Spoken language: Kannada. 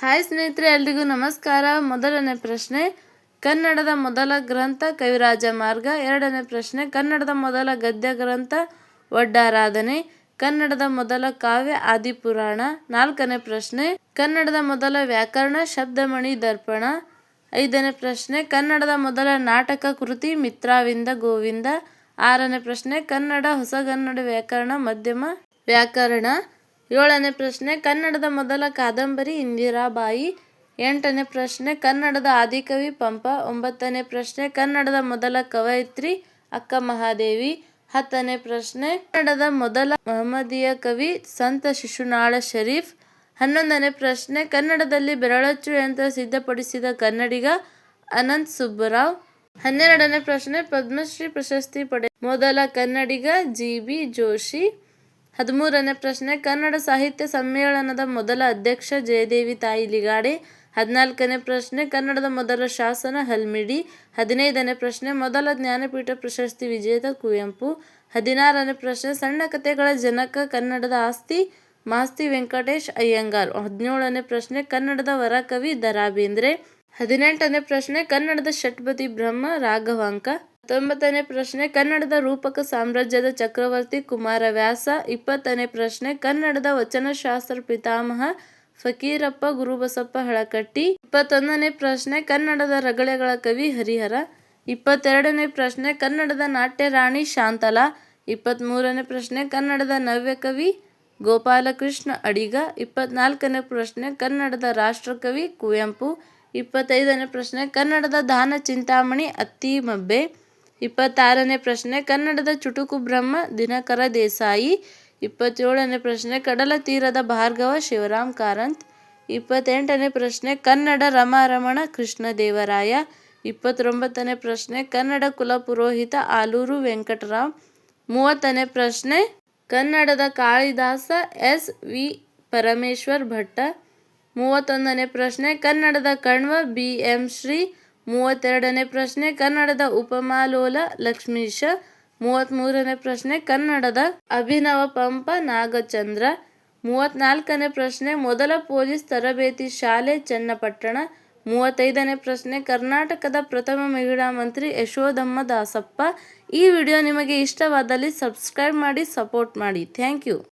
ಹಾಯ್ ಸ್ನೇಹಿತರೆ, ಎಲ್ರಿಗೂ ನಮಸ್ಕಾರ. ಮೊದಲನೇ ಪ್ರಶ್ನೆ, ಕನ್ನಡದ ಮೊದಲ ಗ್ರಂಥ ಕವಿರಾಜ ಮಾರ್ಗ. ಎರಡನೇ ಪ್ರಶ್ನೆ, ಕನ್ನಡದ ಮೊದಲ ಗದ್ಯ ಗ್ರಂಥ ಒಡ್ಡಾರಾಧನೆ ಕನ್ನಡದ ಮೊದಲ ಕಾವ್ಯ ಆದಿಪುರಾಣ. ನಾಲ್ಕನೇ ಪ್ರಶ್ನೆ, ಕನ್ನಡದ ಮೊದಲ ವ್ಯಾಕರಣ ಶಬ್ದಮಣಿ ದರ್ಪಣ. ಐದನೇ ಪ್ರಶ್ನೆ, ಕನ್ನಡದ ಮೊದಲ ನಾಟಕ ಕೃತಿ ಮಿತ್ರಾವಿಂದ ಗೋವಿಂದ. ಆರನೇ ಪ್ರಶ್ನೆ, ಕನ್ನಡ ಹೊಸಗನ್ನಡ ವ್ಯಾಕರಣ ಮಧ್ಯಮ ವ್ಯಾಕರಣ. ಏಳನೇ ಪ್ರಶ್ನೆ, ಕನ್ನಡದ ಮೊದಲ ಕಾದಂಬರಿ ಇಂದಿರಾಬಾಯಿ. ಎಂಟನೇ ಪ್ರಶ್ನೆ, ಕನ್ನಡದ ಆದಿಕವಿ ಪಂಪ. ಒಂಬತ್ತನೇ ಪ್ರಶ್ನೆ, ಕನ್ನಡದ ಮೊದಲ ಕವಯಿತ್ರಿ ಅಕ್ಕ ಮಹಾದೇವಿ. ಹತ್ತನೇ ಪ್ರಶ್ನೆ, ಕನ್ನಡದ ಮೊದಲ ಮಹಮ್ಮದಿಯ ಕವಿ ಸಂತ ಶಿಶುನಾಳ ಶರೀಫ್. ಹನ್ನೊಂದನೇ ಪ್ರಶ್ನೆ, ಕನ್ನಡದಲ್ಲಿ ಬೆರಳಚ್ಚು ಯಂತ್ರ ಸಿದ್ಧಪಡಿಸಿದ ಕನ್ನಡಿಗ ಅನಂತ್ ಸುಬ್ಬರಾವ್. ಹನ್ನೆರಡನೇ ಪ್ರಶ್ನೆ, ಪದ್ಮಶ್ರೀ ಪ್ರಶಸ್ತಿ ಪಡೆ ಮೊದಲ ಕನ್ನಡಿಗ ಜಿ ಬಿ ಜೋಶಿ. ಹದಿಮೂರನೇ ಪ್ರಶ್ನೆ, ಕನ್ನಡ ಸಾಹಿತ್ಯ ಸಮ್ಮೇಳನದ ಮೊದಲ ಅಧ್ಯಕ್ಷ ಜಯದೇವಿ ತಾಯಿ ಲಿಗಾಡೆ. ಹದಿನಾಲ್ಕನೇ ಪ್ರಶ್ನೆ, ಕನ್ನಡದ ಮೊದಲ ಶಾಸನ ಹಲ್ಮಿಡಿ. ಹದಿನೈದನೇ ಪ್ರಶ್ನೆ, ಮೊದಲ ಜ್ಞಾನಪೀಠ ಪ್ರಶಸ್ತಿ ವಿಜೇತ ಕುವೆಂಪು. ಹದಿನಾರನೇ ಪ್ರಶ್ನೆ, ಸಣ್ಣ ಕಥೆಗಳ ಜನಕ ಕನ್ನಡದ ಆಸ್ತಿ, ಮಾಸ್ತಿ ವೆಂಕಟೇಶ್ ಅಯ್ಯಂಗಾರ್. ಹದಿನೇಳನೇ ಪ್ರಶ್ನೆ, ಕನ್ನಡದ ವರಕವಿ ದ ರಾ ಬೇಂದ್ರೆ ಹದಿನೆಂಟನೇ ಪ್ರಶ್ನೆ, ಕನ್ನಡದ ಷಟ್ಪದಿ ಬ್ರಹ್ಮ ರಾಘವಾಂಕ. ಹತ್ತೊಂಬತ್ತನೇ ಪ್ರಶ್ನೆ, ಕನ್ನಡದ ರೂಪಕ ಸಾಮ್ರಾಜ್ಯದ ಚಕ್ರವರ್ತಿ ಕುಮಾರವ್ಯಾಸ. ಇಪ್ಪತ್ತನೇ ಪ್ರಶ್ನೆ, ಕನ್ನಡದ ವಚನಶಾಸ್ತ್ರ ಪಿತಾಮಹ ಫಕೀರಪ್ಪ ಗುರುಬಸಪ್ಪ ಹಳಕಟ್ಟಿ. ಇಪ್ಪತ್ತೊಂದನೇ ಪ್ರಶ್ನೆ, ಕನ್ನಡದ ರಗಳೆಗಳ ಕವಿ ಹರಿಹರ. ಇಪ್ಪತ್ತೆರಡನೇ ಪ್ರಶ್ನೆ, ಕನ್ನಡದ ನಾಟ್ಯ ರಾಣಿ ಶಾಂತಲಾ. ಇಪ್ಪತ್ತ್ಮೂರನೇ ಪ್ರಶ್ನೆ, ಕನ್ನಡದ ನವ್ಯ ಕವಿ ಗೋಪಾಲಕೃಷ್ಣ ಅಡಿಗ. ಇಪ್ಪತ್ನಾಲ್ಕನೇ ಪ್ರಶ್ನೆ, ಕನ್ನಡದ ರಾಷ್ಟ್ರಕವಿ ಕುವೆಂಪು. ಇಪ್ಪತ್ತೈದನೇ ಪ್ರಶ್ನೆ, ಕನ್ನಡದ ದಾನ ಚಿಂತಾಮಣಿ ಅತ್ತಿಮಬ್ಬೆ ಇಪ್ಪತ್ತಾರನೇ ಪ್ರಶ್ನೆ, ಕನ್ನಡದ ಚುಟುಕು ಬ್ರಹ್ಮ ದಿನಕರ ದೇಸಾಯಿ. ಇಪ್ಪತ್ತೇಳನೇ ಪ್ರಶ್ನೆ, ಕಡಲ ತೀರದ ಭಾರ್ಗವ ಶಿವರಾಮ್ ಕಾರಂತ್. ಇಪ್ಪತ್ತೆಂಟನೇ ಪ್ರಶ್ನೆ, ಕನ್ನಡ ರಮಾರಮಣ ಕೃಷ್ಣದೇವರಾಯ ಇಪ್ಪತ್ತೊಂಬತ್ತನೇ ಪ್ರಶ್ನೆ, ಕನ್ನಡ ಕುಲಪುರೋಹಿತ ಆಲೂರು ವೆಂಕಟರಾವ್. ಮೂವತ್ತನೇ ಪ್ರಶ್ನೆ, ಕನ್ನಡದ ಕಾಳಿದಾಸ ಎಸ್ ವಿ ಪರಮೇಶ್ವರ್ ಭಟ್ಟ ಮೂವತ್ತೊಂದನೇ ಪ್ರಶ್ನೆ, ಕನ್ನಡದ ಕಣ್ವ ಬಿ ಎಂ ಶ್ರೀ ಮೂವತ್ತೆರಡನೇ ಪ್ರಶ್ನೆ, ಕನ್ನಡದ ಉಪಮಾಲೋಲ ಲಕ್ಷ್ಮೀಶ ಮೂವತ್ತ್ಮೂರನೇ ಪ್ರಶ್ನೆ, ಕನ್ನಡದ ಅಭಿನವ ಪಂಪ ನಾಗಚಂದ್ರ. ಮೂವತ್ತ್ನಾಲ್ಕನೇ ಪ್ರಶ್ನೆ, ಮೊದಲ ಪೊಲೀಸ್ ತರಬೇತಿ ಶಾಲೆ ಚನ್ನಪಟ್ಟಣ. ಮೂವತ್ತೈದನೇ ಪ್ರಶ್ನೆ, ಕರ್ನಾಟಕದ ಪ್ರಥಮ ಮಹಿಳಾ ಮಂತ್ರಿ ಯಶೋಧಮ್ಮ ದಾಸಪ್ಪ. ಈ ವಿಡಿಯೋ ನಿಮಗೆ ಇಷ್ಟವಾದಲ್ಲಿ ಸಬ್ಸ್ಕ್ರೈಬ್ ಮಾಡಿ, ಸಪೋರ್ಟ್ ಮಾಡಿ. Thank you.